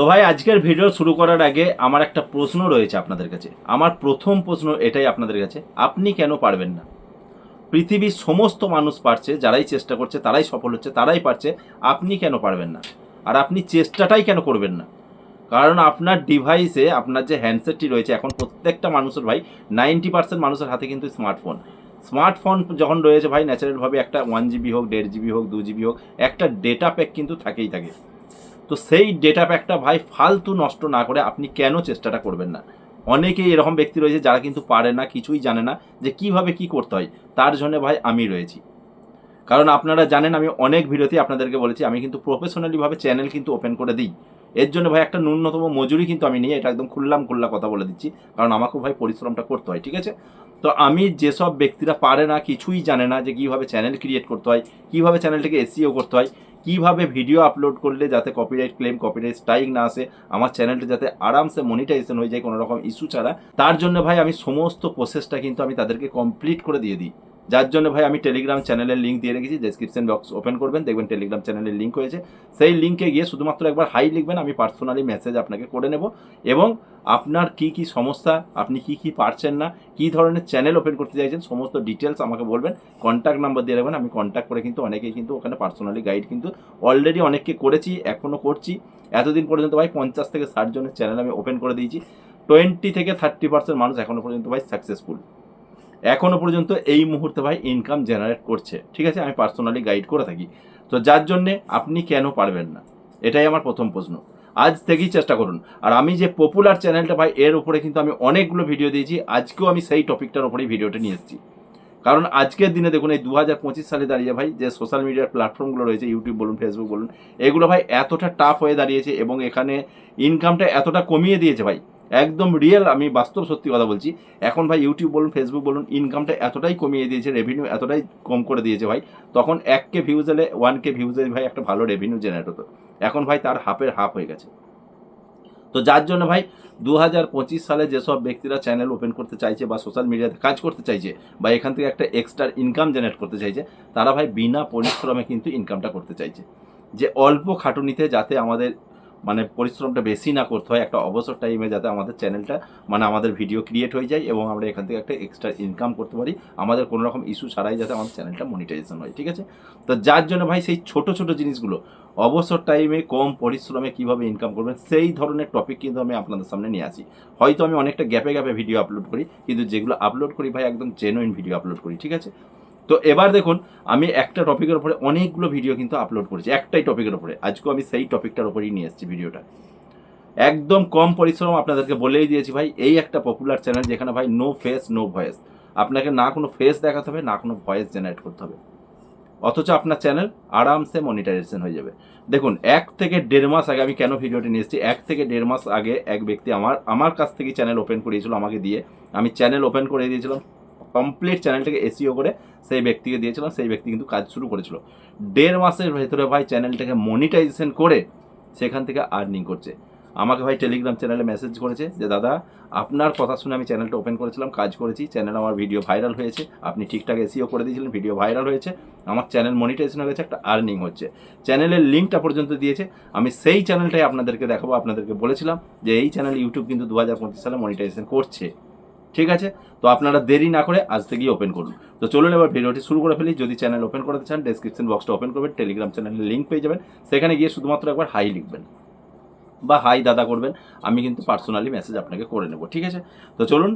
তো ভাই, আজকের ভিডিও শুরু করার আগে আমার একটা প্রশ্ন রয়েছে আপনাদের কাছে। আমার প্রথম প্রশ্ন এটাই আপনাদের কাছে। আপনি কেন পারবেন না? পৃথিবীর সমস্ত মানুষ পারছে, যারাই চেষ্টা করছে, তারাই সফল হচ্ছে, তারাই পারছে। আপনি কেন পারবেন না? আর আপনি চেষ্টাটাই কেন করবেন না? কারণ আপনার ডিভাইসে আপনার যে হ্যান্ডসেটটি রয়েছে, এখন প্রত্যেকটা মানুষের ভাই নাইনটি পার্সেন্ট মানুষের হাতে কিন্তু স্মার্টফোন স্মার্টফোন যখন রয়েছে ভাই ন্যাচারালভাবে একটা ওয়ান জিবি হোক, দেড় জিবি হোক, দু জিবি হোক, একটা ডেটা প্যাক কিন্তু থাকেই থাকে। তো সেই ডেটা প্যাকটা ভাই ফালতু নষ্ট না করে আপনি কেন চেষ্টাটা করবেন না? অনেকেই এরকম ব্যক্তি রয়েছে যারা কিন্তু পারে না, কিছুই জানে না যে কীভাবে কি করতে হয়। তার জন্য ভাই আমি রয়েছি। কারণ আপনারা জানেন আমি অনেক ভিডিওতে আপনাদেরকে বলেছি, আমি কিন্তু প্রফেশনালিভাবে চ্যানেল কিন্তু ওপেন করে দিই। এর জন্য ভাই একটা ন্যূনতম মজুরি কিন্তু আমি নিই এটা একদম খুললাম, খুল্লা কথা বলে দিচ্ছি। কারণ আমাকেও ভাই পরিশ্রমটা করতে হয়, ঠিক আছে? তো আমি যেসব ব্যক্তিরা পারে না, কিছুই জানে না যে কীভাবে চ্যানেল ক্রিয়েট করতে হয়, কীভাবে চ্যানেলটাকে এসিও করতে হয় কীভাবে ভিডিও আপলোড করলে যাতে কপিরাইট ক্লেম কপিরাইট স্ট্রাইক না আসে, আমার চ্যানেলটা যাতে আরামসে মনিটাইজেশন হয়ে যায় কোনো রকম ইস্যু ছাড়া, তার জন্য ভাই আমি সমস্ত প্রসেসটা কিন্তু আমি তাদেরকে কমপ্লিট করে দিয়ে দিই। যার জন্য ভাই আমি টেলিগ্রাম চ্যানেলের লিঙ্ক দিয়ে রেখেছি ডেসক্রিপশন বক্স ওপেন করবেন, দেখবেন টেলিগ্রাম চ্যানেলের লিঙ্ক হয়েছে সেই লিঙ্কে গিয়ে শুধুমাত্র একবার হাই লিখবেন, আমি পার্সোনালি মেসেজ আপনাকে করে নেব। এবং আপনার কি কি সমস্যা, আপনি কি কি পারছেন না, কি ধরনের চ্যানেল ওপেন করতে চাইছেন, সমস্ত ডিটেলস আমাকে বলবেন। কন্ট্যাক্ট নাম্বার দিয়ে রাখবেন, আমি কন্ট্যাক্ট করে কিন্তু অনেকেই কিন্তু ওখানে পার্সোনালি গাইড কিন্তু অলরেডি অনেককে করেছি এখনও করছি। এতদিন পর্যন্ত ভাই পঞ্চাশ থেকে ষাট জনের চ্যানেল আমি ওপেন করে দিয়েছি। টোয়েন্টি থেকে থার্টি পার্সেন্ট মানুষ এখনও পর্যন্ত ভাই সাকসেসফুল এখনও পর্যন্ত এই মুহূর্তে ভাই ইনকাম জেনারেট করছে, ঠিক আছে? আমি পার্সোনালি গাইড করে থাকি। তো যার জন্যে আপনি কেন পারবেন না? এটাই আমার প্রথম প্রশ্ন। আজ থেকেই চেষ্টা করুন। আর আমি যে পপুলার চ্যানেলটা ভাই, এর উপরে কিন্তু আমি অনেকগুলো ভিডিও দিয়েছি। আজকেও আমি সেই টপিকটার উপরেই ভিডিওটা নিয়ে এসেছি। কারণ আজকের দিনে দেখুন, এই দু হাজার পঁচিশ সালে দাঁড়িয়ে ভাই, যে সোশ্যাল মিডিয়ার প্ল্যাটফর্মগুলো রয়েছে ইউটিউব বলুন ফেসবুক বলুন, এগুলো ভাই এতটা টাফ হয়ে দাঁড়িয়েছে এবং এখানে ইনকামটা এতটা কমিয়ে দিয়েছে ভাই। একদম রিয়েল আমি বাস্তব সত্যি কথা বলছি। এখন ভাই ইউটিউব বলুন ফেসবুক বলুন ইনকামটা এতটাই কমিয়ে দিয়েছে রেভিনিউ এতটাই কম করে দিয়েছে ভাই। তখন এক কে ভিউজ এলে ওয়ান কে ভিউজ এলে ভাই একটা ভালো রেভিনিউ জেনারেট হতো। এখন ভাই তার হাফের হাফ হয়ে গেছে। তো যার জন্য ভাই দু হাজার পঁচিশ সালে যেসব ব্যক্তিরা চ্যানেল ওপেন করতে চাইছে বা সোশ্যাল মিডিয়াতে কাজ করতে চাইছে বা এখান থেকে একটা এক্সট্রা ইনকাম জেনারেট করতে চাইছে, তারা ভাই বিনা পরিশ্রমে কিন্তু ইনকামটা করতে চাইছে। যে অল্প খাটুনিতে যাতে আমাদের মানে পরিশ্রমটা বেশি না করতে হয়, একটা অবসর টাইমে যাতে আমাদের চ্যানেলটা মানে আমাদের ভিডিও ক্রিয়েট হয়ে যায় এবং আমরা এখান থেকে একটা এক্সট্রা ইনকাম করতে পারি। আমাদের কোনো রকম ইস্যু ছাড়াই যাতে আমাদের চ্যানেলটা মনিটাইজেশন হয়, ঠিক আছে? তো যার জন্য ভাই সেই ছোট ছোট জিনিসগুলো, অবসর টাইমে কম পরিশ্রমে কীভাবে ইনকাম করবেন, সেই ধরনের টপিক কিন্তু আমি আপনাদের সামনে নিয়ে আসি। হয়তো আমি অনেকটা গ্যাপে গ্যাপে ভিডিও আপলোড করি, কিন্তু যেগুলো আপলোড করি ভাই, একদম জেনুইন ভিডিও আপলোড করি, ঠিক আছে? তো এবার দেখুন, আমি একটা টপিকের উপরে অনেকগুলো ভিডিও কিন্তু আপলোড করেছি, একটাই টপিকের উপরে। আজকেও আমি সেই টপিকটার উপরেই নিয়ে এসেছি ভিডিওটা একদম কম পরিশ্রম আপনাদেরকে বলেই দিয়েছি ভাই, এই একটা পপুলার চ্যানেল যেখানে ভাই নো ফেস নো ভয়েস আপনাকে না কোনো ফেস দেখাতে হবে, না কোনো ভয়েস জেনারেট করতে হবে। অথচ আপনার চ্যানেল আরামসে মনিটাইজেশন হয়ে যাবে। দেখুন, এক থেকে দেড় মাস আগে আমি কেন ভিডিওটি নিয়ে এসেছি? এক থেকে দেড় মাস আগে এক ব্যক্তি আমার আমার কাছ থেকে চ্যানেল ওপেন করিয়েছিল আমাকে দিয়ে। আমি চ্যানেল ওপেন করে দিয়েছিলাম। কমপ্লিট চ্যানেলটাকে এসিও করে সেই ব্যক্তিকে দিয়েছিলাম সেই ব্যক্তি কিন্তু কাজ শুরু করেছিল। দেড় মাসের ভেতরে ভাই চ্যানেলটাকে মনিটাইজেশন করে সেখান থেকে আর্নিং করছে। আমাকে ভাই টেলিগ্রাম চ্যানেলে মেসেজ করেছে যে, দাদা, আপনার কথা শুনে আমি চ্যানেলটা ওপেন করেছিলাম, কাজ করেছি চ্যানেল আমার ভিডিও ভাইরাল হয়েছে। আপনি ঠিকঠাক এসিও করে দিয়েছিলেন ভিডিও ভাইরাল হয়েছে। আমার চ্যানেল মনিটাইজেশন হয়েছে একটা আর্নিং হচ্ছে। চ্যানেলের লিঙ্কটা পর্যন্ত দিয়েছে। আমি সেই চ্যানেলটাই আপনাদেরকে দেখাবো, আপনাদেরকে বলেছিলাম যে, এই চ্যানেল ইউটিউব কিন্তু দু হাজার পঁচিশ সালে মনিটাইজেশন করছে। ঠিক আছে? তো আপনারা দেরি না করে আজ থেকেই ওপেন করুন। তো চলুন এবার ভিডিওটি শুরু করে ফেলি। যদি চ্যানেল ওপেন করতে চান ডেসক্রিপশন বক্সটা ওপেন করবেন টেলিগ্রাম চ্যানেলের লিঙ্ক পেয়ে যাবেন। সেখানে গিয়ে শুধুমাত্র একবার হাই লিখবেন বা হাই দাদা করবেন। আমি কিন্তু পার্সোনালি মেসেজ আপনাকে করে নেব, ঠিক আছে? তো চলুন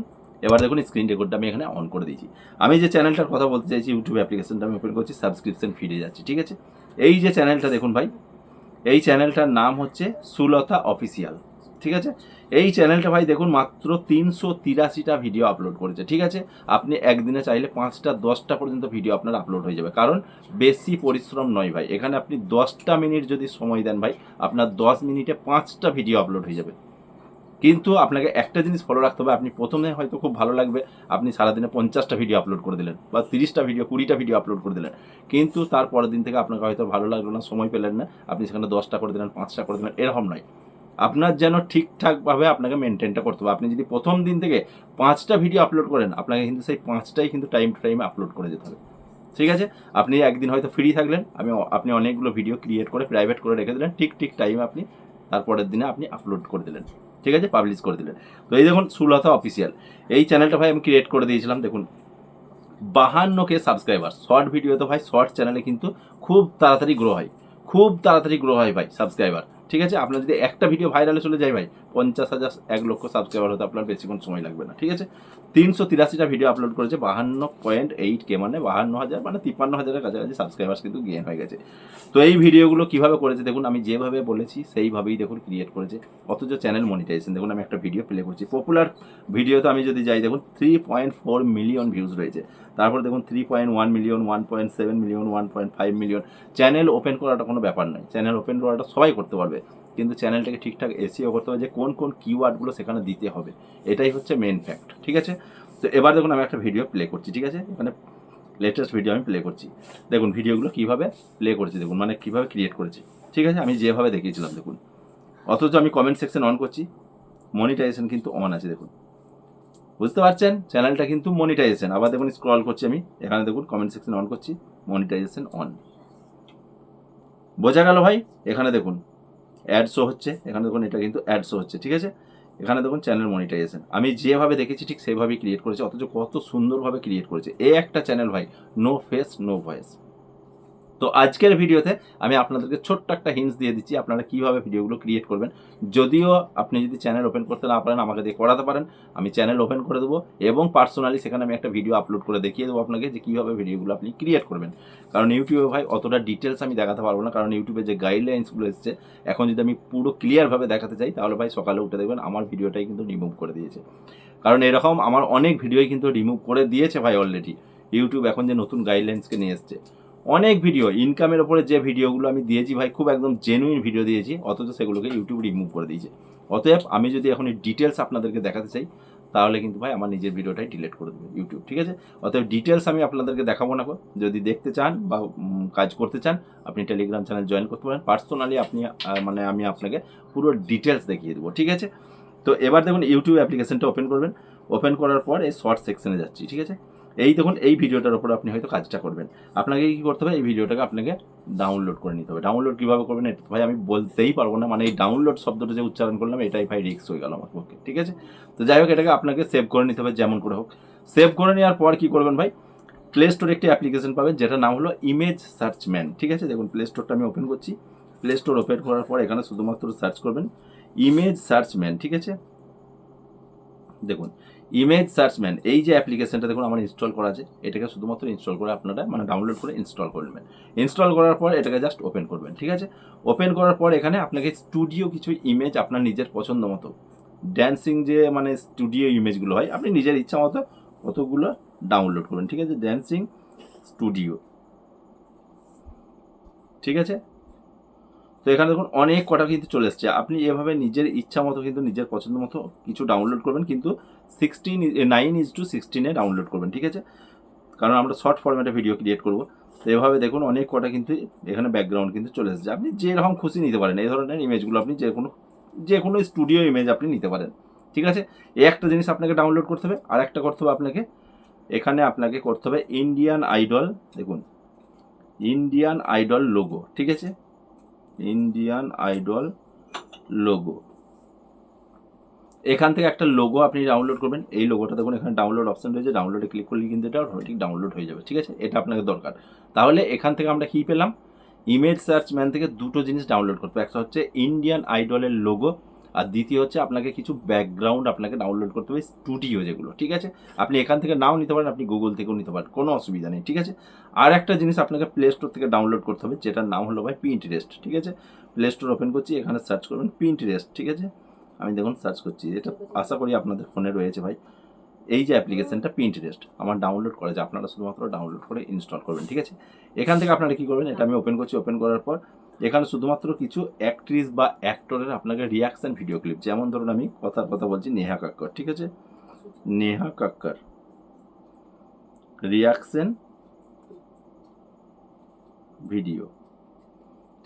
এবার দেখুন স্ক্রিন রেকর্ডটা আমি এখানে অন করে দিয়েছি। আমি যে চ্যানেলটার কথা বলতে চাইছি ইউটিউব অ্যাপ্লিকেশনটা আমি ওপেন করছি সাবস্ক্রিপশন ফিরে যাচ্ছি, ঠিক আছে? এই যে চ্যানেলটা দেখুন ভাই, এই চ্যানেলটার নাম হচ্ছে সুলতা অফিসিয়াল ঠিক আছে? এই চ্যানেলটা ভাই দেখুন মাত্র তিনশো তিরাশিটা ভিডিও আপলোড করেছে, ঠিক আছে? আপনি একদিনে চাইলে পাঁচটা, দশটা পর্যন্ত ভিডিও আপনার আপলোড হয়ে যাবে। কারণ বেশি পরিশ্রম নয় ভাই। এখানে আপনি দশটা মিনিট যদি সময় দেন ভাই, আপনার দশ মিনিটে পাঁচটা ভিডিও আপলোড হয়ে যাবে। কিন্তু আপনাকে একটা জিনিস ফলো রাখতে হবে, আপনি প্রথমে হয়তো খুব ভালো লাগবে, আপনি সারাদিনে পঞ্চাশটা ভিডিও আপলোড করে দিলেন বা তিরিশটা ভিডিও কুড়িটা ভিডিও আপলোড করে দিলেন। কিন্তু তার পরের দিন থেকে আপনাকে হয়তো ভালো লাগল না, সময় পেলেন না, আপনি সেখানে দশটা করে দিলেন, পাঁচটা করে দিলেন, এরকম নয়। আপনার যেন ঠিকঠাকভাবে আপনাকে মেনটেনটা করতে হবে। আপনি যদি প্রথম দিন থেকে পাঁচটা ভিডিও আপলোড করেন, আপনাকে কিন্তু সেই পাঁচটাই কিন্তু টাইম টু টাইমে আপলোড করে যেতে হবে। ঠিক আছে? আপনি একদিন হয়তো ফ্রি থাকলেন, আমি আপনি অনেকগুলো ভিডিও ক্রিয়েট করে প্রাইভেট করে রেখে দিলেন, ঠিক ঠিক টাইমে আপনি তারপরের দিনে আপনি আপলোড করে দিলেন। ঠিক আছে? পাবলিশ করে দিলেন। তো এই দেখুন, সুলতা অফিসিয়াল এই চ্যানেলটা ভাই আমি ক্রিয়েট করে দিয়েছিলাম, দেখুন। বাহান্ন কে সাবস্ক্রাইবার শর্ট ভিডিও তো ভাই শর্ট চ্যানেলে কিন্তু খুব তাড়াতাড়ি গ্রো হয়। খুব তাড়াতাড়ি গ্রো হয় ভাই সাবস্ক্রাইবার ঠিক আছে? আপনার যদি একটা ভিডিও ভাইরালে চলে যায় ভাই পঞ্চাশ হাজার এক লক্ষ সাবস্ক্রাইবার হতে আপনার বেশিক্ষণ সময় লাগবে না, ঠিক আছে? তিনশো তিরাশিটা ভিডিও আপলোড করেছে, বাহান্ন পয়েন্ট এইট কে মানে বাহান্ন হাজার মানে তিপ্পান্ন হাজারের কাছাকাছি সাবস্ক্রাইবার্স কিন্তু গেন হয়ে গেছে। তো এই ভিডিওগুলো কীভাবে করেছে দেখুন, আমি যেভাবে বলেছি সেইভাবেই দেখুন ক্রিয়েট করেছে, অথচ চ্যানেল মনিটাইজেশন দেখুন, আমি একটা ভিডিও প্লে করছি পপুলার ভিডিওতে আমি যদি যাই, দেখুন three point four million views রয়েছে। তারপর দেখুন three point one million one point seven million one point five million channel open করাটা কোনো ব্যাপার নয়। চ্যানেল ওপেন করাটা সবাই করতে পারবে। কিন্তু চ্যানেলটাকে ঠিকঠাক এসিও করতে হবে যে কোন কোন কিওয়ার্ডগুলো সেখানে দিতে হবে। এটাই হচ্ছে মেন ফ্যাক্ট ঠিক আছে? তো এবার দেখুন আমি একটা ভিডিও প্লে করছি, ঠিক আছে? এখানে লেটেস্ট ভিডিও আমি প্লে করছি। দেখুন ভিডিওগুলো কীভাবে প্লে করেছি, দেখুন মানে কীভাবে ক্রিয়েট করেছি, ঠিক আছে? আমি যেভাবে দেখিয়েছিলাম, দেখুন। অথচ আমি কমেন্ট সেকশন অন করছি মনিটাইজেশন কিন্তু অন আছে, দেখুন। বুঝতে পারছেন? চ্যানেলটা কিন্তু মনিটাইজেশন আবার দেখুন স্ক্রল করছি আমি, এখানে দেখুন কমেন্ট সেকশন অন করছি মনিটাইজেশন অন বোঝা গেল ভাই? এখানে দেখুন অ্যাড শো হচ্ছে, এখানে দেখুন এটা কিন্তু অ্যাড শো হচ্ছে, ঠিক আছে? এখানে দেখুন চ্যানেল মনিটাইজেশন আমি যেভাবে দেখেছি ঠিক সেভাবেই ক্রিয়েট করেছে, অথচ কত সুন্দরভাবে ক্রিয়েট করেছে। এ একটা চ্যানেল ভাই নো ফেস নো ভয়েস তো আজকের ভিডিওতে আমি আপনাদেরকে ছোট্ট একটা হিন্টস দিয়ে দিচ্ছি আপনারা কীভাবে ভিডিওগুলো ক্রিয়েট করবেন। যদিও আপনি যদি চ্যানেল ওপেন করতে না পারেন, আমাকে দিয়ে করাতে পারেন, আমি চ্যানেল ওপেন করে দেবো এবং পার্সোনালি সেখানে আমি একটা ভিডিও আপলোড করে দেখিয়ে দেবো আপনাকে যে কীভাবে ভিডিওগুলো আপনি ক্রিয়েট করবেন। কারণ ইউটিউবে ভাই অতটা ডিটেলস আমি দেখাতে পারব না, কারণ ইউটিউবে যে গাইডলাইন্সগুলো এসছে, এখন যদি আমি পুরো ক্লিয়ারভাবে দেখাতে চাই, তাহলে ভাই সকালে উঠে দেখবেন আমার ভিডিওটাই কিন্তু রিমুভ করে দিয়েছে। কারণ এরকম আমার অনেক ভিডিওই কিন্তু রিমুভ করে দিয়েছে ভাই অলরেডি ইউটিউব এখন যে নতুন গাইডলাইন্সকে নিয়ে এসছে। অনেক ভিডিও ইনকামের ওপরে যে ভিডিওগুলো আমি দিয়েছি ভাই, খুব একদম জেনুইন ভিডিও দিয়েছি, অথচ সেগুলোকে ইউটিউব রিমুভ করে দিয়েছে। অতএব আমি যদি এখন ডিটেলস আপনাদেরকে দেখাতে চাই, তাহলে কিন্তু ভাই আমার নিজের ভিডিওটাই ডিলিট করে দেবে ইউটিউব ঠিক আছে? অতএব ডিটেলস আমি আপনাদেরকে দেখাবো না। যদি দেখতে চান বা কাজ করতে চান, আপনি টেলিগ্রাম চ্যানেল জয়েন করতে পারেন। পার্সোনালি আপনি মানে আমি আপনাকে পুরো ডিটেলস দেখিয়ে দেবো, ঠিক আছে? তো এবার দেখুন ইউটিউব অ্যাপ্লিকেশনটা ওপেন করবেন। ওপেন করার পর এই শর্ট সেকশনে যাচ্ছি, ঠিক আছে? এই দেখুন, এই ভিডিওটার উপর আপনি হয়তো কাজটা করবেন। আপনাকে কী করতে হবে? এই ভিডিওটাকে আপনাকে ডাউনলোড করে নিতে হবে। ডাউনলোড কীভাবে করবেন? এটা ভাই আমি বলতেই পারব না। মানে এই ডাউনলোড শব্দটা যে উচ্চারণ করলাম, এটাই ভাই রিক্স হয়ে গেল আমার পক্ষে। ঠিক আছে? তো যাই হোক, এটাকে আপনাকে সেভ করে নিতে হবে, যেমন করে হোক। সেভ করে নেওয়ার পর কী করবেন ভাই? প্লে স্টোর একটি অ্যাপ্লিকেশন পাবেন যেটা নাম হলো ইমেজ সার্চম্যান ঠিক আছে? দেখুন প্লে স্টোরটা আমি ওপেন করছি। প্লে স্টোর ওপেন করার পর এখানে শুধুমাত্র সার্চ করবেন ইমেজ সার্চম্যান ঠিক আছে? দেখুন ইমেজ সার্চম্যান এই যে অ্যাপ্লিকেশনটা দেখুন, আমার ইনস্টল করা আছে, এটাকে শুধুমাত্র ইনস্টল করে আপনারা মানে ডাউনলোড করে ইনস্টল করে নেবেন। ইনস্টল করার পর এটাকে জাস্ট ওপেন করবেন, ঠিক আছে? ওপেন করার পর এখানে আপনাকে স্টুডিও কিছু ইমেজ আপনার নিজের পছন্দ মতো ড্যান্সিং যে মানে স্টুডিও ইমেজগুলো হয়, আপনি নিজের ইচ্ছা মতো কতগুলো ডাউনলোড করবেন, ঠিক আছে? ড্যান্সিং স্টুডিও ঠিক আছে? তো এখানে দেখুন, অনেক কটা কিন্তু চলে এসছে, আপনি এভাবে নিজের ইচ্ছা মতো কিন্তু নিজের পছন্দ মতো কিছু ডাউনলোড করবেন, কিন্তু সিক্সটিন নাইন ইজ টু সিক্সটিনে ডাউনলোড করবেন, ঠিক আছে? কারণ আমরা শর্ট ফরম্যাটে ভিডিও ক্রিয়েট করব। তো এভাবে দেখুন, অনেক কটা কিন্তু এখানে ব্যাকগ্রাউন্ড কিন্তু চলে এসেছে। আপনি যেরকম খুশি নিতে পারেন, এই ধরনের ইমেজগুলো আপনি যে কোনো যে কোনো স্টুডিও ইমেজ আপনি নিতে পারেন, ঠিক আছে? এই একটা জিনিস আপনাকে ডাউনলোড করতে হবে, আর একটা করতে হবে আপনাকে, এখানে আপনাকে করতে হবে ইন্ডিয়ান আইডল দেখুন ইন্ডিয়ান আইডল লোগো ঠিক আছে? ইন্ডিয়ান আইডল লোগো এখান থেকে একটা লোগো আপনি ডাউনলোড করবেন। এই লোগোটা দেখুন, এখানে ডাউনলোড অপশন রয়েছে। ডাউনলোডে ক্লিক করলে কিন্তু এটা অটোমেটিক ডাউনলোড হয়ে যাবে, ঠিক আছে? এটা আপনাকে দরকার। তাহলে এখান থেকে আমরা কী পেলাম? ইমেজ সার্চ ম্যান থেকে দুটো জিনিস ডাউনলোড করতে একটা হচ্ছে ইন্ডিয়ান আইডলের লোগো আর দ্বিতীয় হচ্ছে আপনাকে কিছু ব্যাকগ্রাউন্ড আপনাকে ডাউনলোড করতে হবে স্টুডিও যেগুলো, ঠিক আছে? আপনি এখান থেকে নাও নিতে পারেন, আপনি গুগল থেকেও নিতে পারেন, কোনো অসুবিধা নেই, ঠিক আছে? আর একটা জিনিস আপনাকে প্লে স্টোর থেকে ডাউনলোড করতে হবে, যেটার নাম হলো ভাই পিন্টারেস্ট ঠিক আছে? প্লে স্টোর ওপেন করছি, এখানে সার্চ করবেন পিন্টারেস্ট ঠিক আছে? আমি দেখুন সার্চ করছি, এটা আশা করি আপনাদের ফোনে রয়েছে ভাই। এই যে অ্যাপ্লিকেশনটা পিন্টারেস্ট আমার ডাউনলোড করা যায় আপনারা শুধুমাত্র ডাউনলোড করে ইনস্টল করবেন, ঠিক আছে? এখান থেকে আপনারা কী করবেন, এটা আমি ওপেন করছি ওপেন করার পর এখানে শুধুমাত্র কিছু অ্যাক্ট্রিস বা অ্যাক্টরের আপনাকে রিয়াকশন ভিডিও ক্লিপ যেমন ধরুন আমি কথার কথা বলছি, নেহা কাক্কর, ঠিক আছে? নেহা কাক্কর। রিয়াকশান ভিডিও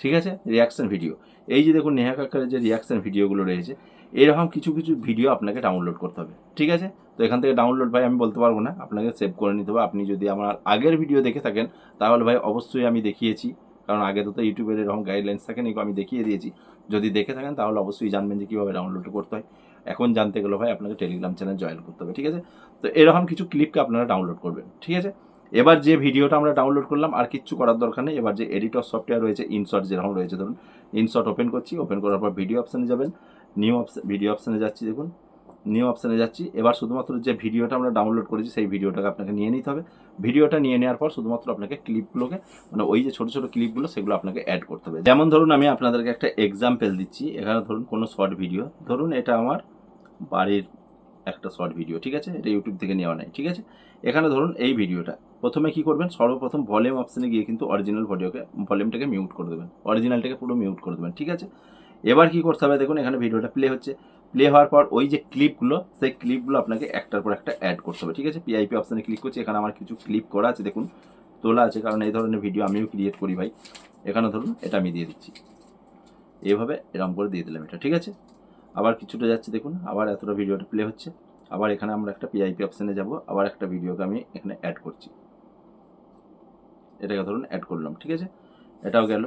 ঠিক আছে? রিয়াকশান ভিডিও এই যে দেখুন, নেহা কাক্কারের যে রিয়াকশান ভিডিওগুলো রয়েছে এরকম কিছু কিছু ভিডিও আপনাকে ডাউনলোড করতে হবে। ঠিক আছে? তো এখান থেকে ডাউনলোড ভাই আমি বলতে পারব না। আপনাকে সেভ করে নিতে হবে। আপনি যদি আমার আগের ভিডিও দেখে থাকেন, তাহলে ভাই অবশ্যই আমি দেখিয়েছি। কারণ আগে তো ইউটিউবের এরকম গাইডলাইন্স থাকে না আমি দেখিয়ে দিয়েছি। যদি দেখে থাকেন, তাহলে অবশ্যই জানবেন যে কীভাবে ডাউনলোড করতে হয়। এখন জানতে গেলে ভাই আপনাকে টেলিগ্রাম চ্যানেল জয়েন করতে হবে। ঠিক আছে? তো এরকম কিছু ক্লিপকে আপনারা ডাউনলোড করবেন। ঠিক আছে? এবার যে ভিডিওটা আমরা ডাউনলোড করলাম, আর কিচ্ছু করার দরকার নেই। এবার যে এডিটর সফটওয়্যার রয়েছে ইনশর্ট যেরকম রয়েছে, ধরুন ইনশর্ট ওপেন করছি। ওপেন করার পর ভিডিও অপশানে যাবেন। নিউ অপশান ভিডিও অপশানে যাচ্ছি, দেখুন। নিউ অপশানে যাচ্ছি, এবার শুধুমাত্র যে ভিডিওটা আমরা ডাউনলোড করেছি, সেই ভিডিওটাকে আপনাকে নিয়ে নিতে হবে। ভিডিওটা নিয়ে নেওয়ার পর শুধুমাত্র আপনাকে ক্লিপগুলোকে মানে ওই যে ছোটো ছোটো ক্লিপগুলো সেগুলো আপনাকে অ্যাড করতে হবে। যেমন ধরুন, আমি আপনাদেরকে একটা এক্সাম্পল দিচ্ছি। এখানে ধরুন, কোনো শর্ট ভিডিও ধরুন, এটা আমার বাড়ির একটা শর্ট ভিডিও ঠিক আছে? এটা ইউটিউব থেকে নেওয়া নাই, ঠিক আছে? এখানে ধরুন, এই ভিডিওটা। প্রথমে কি করবেন? সর্বপ্রথম ভলিউম অপশানে গিয়ে কিন্তু অরিজিনাল ভিডিওকে ভলিউমটাকে মিউট করে দেবেন। অরিজিনালটাকে পুরো মিউট করে দেবেন, ঠিক আছে? এবার কি করতে হবে দেখুন, এখানে ভিডিওটা প্লে হচ্ছে। প্লে হওয়ার পর ওই যে ক্লিপগুলো সেই ক্লিপগুলো আপনাকে একটার পর একটা অ্যাড করতে হবে, ঠিক আছে? পিআইপি অপশানে ক্লিক করছি, এখানে আমার কিছু ক্লিপ করা আছে, দেখুন, তোলা আছে, কারণ এই ধরনের ভিডিও আমিও ক্রিয়েট করি ভাই। এখানে ধরুন, এটা আমি দিয়ে দিচ্ছি। এভাবে এরকম করে দিয়ে দিলাম এটা, ঠিক আছে? আবার কিছুটা যাচ্ছে, দেখুন, আবার এতটা ভিডিওটা প্লে হচ্ছে। আবার এখানে আমরা একটা পিআইপি অপশানে যাব, আবার একটা ভিডিওকে আমি এখানে অ্যাড করছি। এটাকে ধরুন অ্যাড করলাম, ঠিক আছে? এটাও গেল।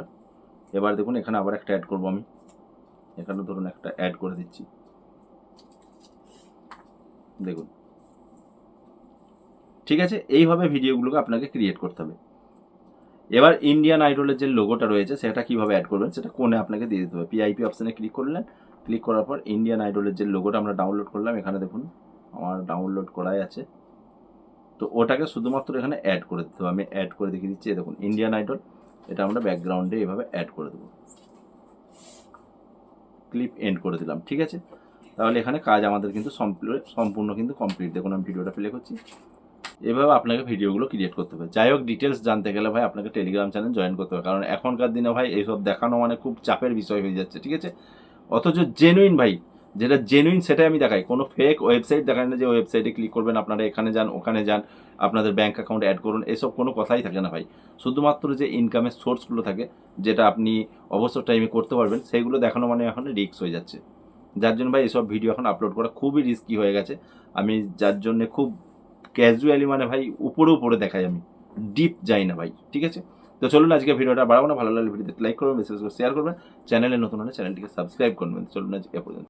এবার দেখুন, এখানে আবার একটা অ্যাড করব আমি। এখানে ধরুন একটা অ্যাড করে দিচ্ছি। দেখুন। ঠিক আছে? এইভাবে ভিডিওগুলোকে আপনাকে ক্রিয়েট করতে হবে। এবার ইন্ডিয়ান আইডলের যে লোগোটা রয়েছে, সেটা কীভাবে অ্যাড করবেন, সেটা কোনে আপনাকে দিয়ে দিতে হবে। পিআইপি অপশানে ক্লিক করলেন ক্লিক করার পর ইন্ডিয়ান আইডলের যে লোগোটা আমরা ডাউনলোড করলাম, এখানে দেখুন, আমার ডাউনলোড করাই আছে। তো ওটাকে শুধুমাত্র এখানে অ্যাড করে দিতে হবে। আমি অ্যাড করে দেখিয়ে দিচ্ছি দেখুন ইন্ডিয়ান আইডল এটা আমরা ব্যাকগ্রাউন্ডে এভাবে অ্যাড করে দেবো। ক্লিপ এন্ড করে দিলাম, ঠিক আছে? তাহলে এখানে কাজ আমাদের কিন্তু সম্পূর্ণ- কিন্তু কমপ্লিট দেখুন, আমি ভিডিওটা প্লে করছি। এভাবে আপনাকে ভিডিওগুলো ক্রিয়েট করতে হবে। যাই হোক ডিটেলস জানতে গেলে ভাই আপনাকে টেলিগ্রাম চ্যানেল জয়েন করতে হবে। কারণ এখনকার দিনে ভাই এইসব দেখানো মানে খুব চাপের বিষয় হয়ে যাচ্ছে, ঠিক আছে? অথচ জেনুইন ভাই যেটা জেনুইন সেটাই আমি দেখাই। কোনো ফেক ওয়েবসাইট দেখায় না যে ওয়েবসাইটে ক্লিক করবেন, আপনারা এখানে যান, ওখানে যান, আপনাদের ব্যাঙ্ক অ্যাকাউন্ট অ্যাড করুন, এসব কোনো কথাই থাকে না ভাই। শুধুমাত্র যে ইনকামের সোর্সগুলো থাকে, যেটা আপনি অবসর টাইমে করতে পারবেন সেইগুলো দেখানো মানে এখন রিস্ক হয়ে যাচ্ছে। যার জন্য ভাই এসব ভিডিও এখন আপলোড করা খুবই রিস্কি হয়ে গেছে। আমি যার জন্য খুব ক্যাজুয়ালি মানে ভাই উপরে উপরে দেখাই আমি। ডিপ যাই না ভাই, ঠিক আছে? তো চলুন আজকে ভিডিওটা বাড়াবো না, ভালো লাগলে ভিডিওতে লাইক করবেন, বেশি করে শেয়ার করবেন। চ্যানেলে নতুন হলে চ্যানেলটিকে সাবস্ক্রাইব করবেন। চলুন আজকে পর্যন্ত।